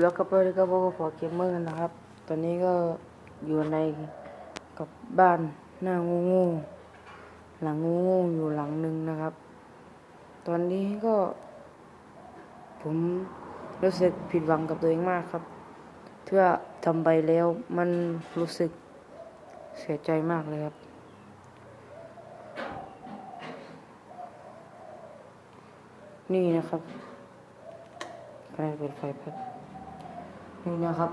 แล้วก็เปิดก็บอกว่าพอเกมเมอร์นะครับ ตอนนี้ก็อยู่ในกับบ้านหน้างูงูหลังงูงูอยู่หลังหนึ่งนะครับ ตอนนี้ก็ ผมรู้สึกผิดหวังกับตัวเองมากครับที่ว่าทำไปแล้วมันรู้สึกเสียใจมากเลยครับ นี่นะครับใครเปิดไฟแป๊บ นี่นะครับ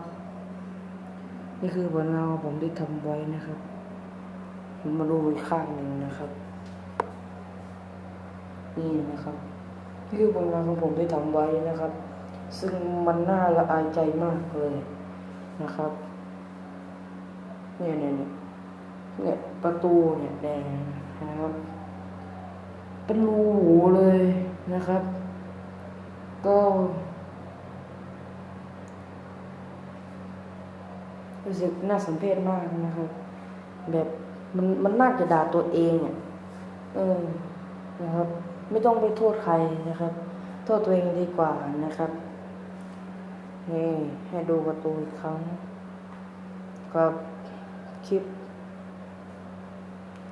นี่คือผลงานของผมที่ทำไว้นะครับผมมาดูอีกข้างหนึ่งนะครับ นี่นะครับนี่คือผลงานของผมที่ทำไว้นะครับ ซึ่งมันน่าละอายใจมากเลยนะครับเนี่ยเนี่ยเนี่ยเนี่ยประตูเนี่ยแดงนะครับ เป็นรูหูเลยนะครับ ก็ รู้สึกน่าสมเพชมากนะครับ แบบมันมันน่าจะด่าตัวเองอะเออนะครับ ไม่ต้องไปโทษใครนะครับ โทษตัวเองดีกว่านะครับนี่ให้ดูประตูอีกครั้งกับคลิป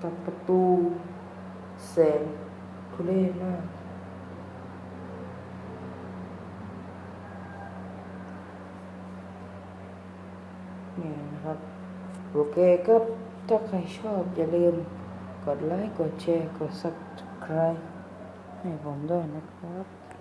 กับประตูแสงทุเรศมาก นี่ยนะครับโอเคก็ถ้าใครชอบอย่าลืมกดไลค์ กดแชร์ กด subscribe ให้ผมด้วยนะครับ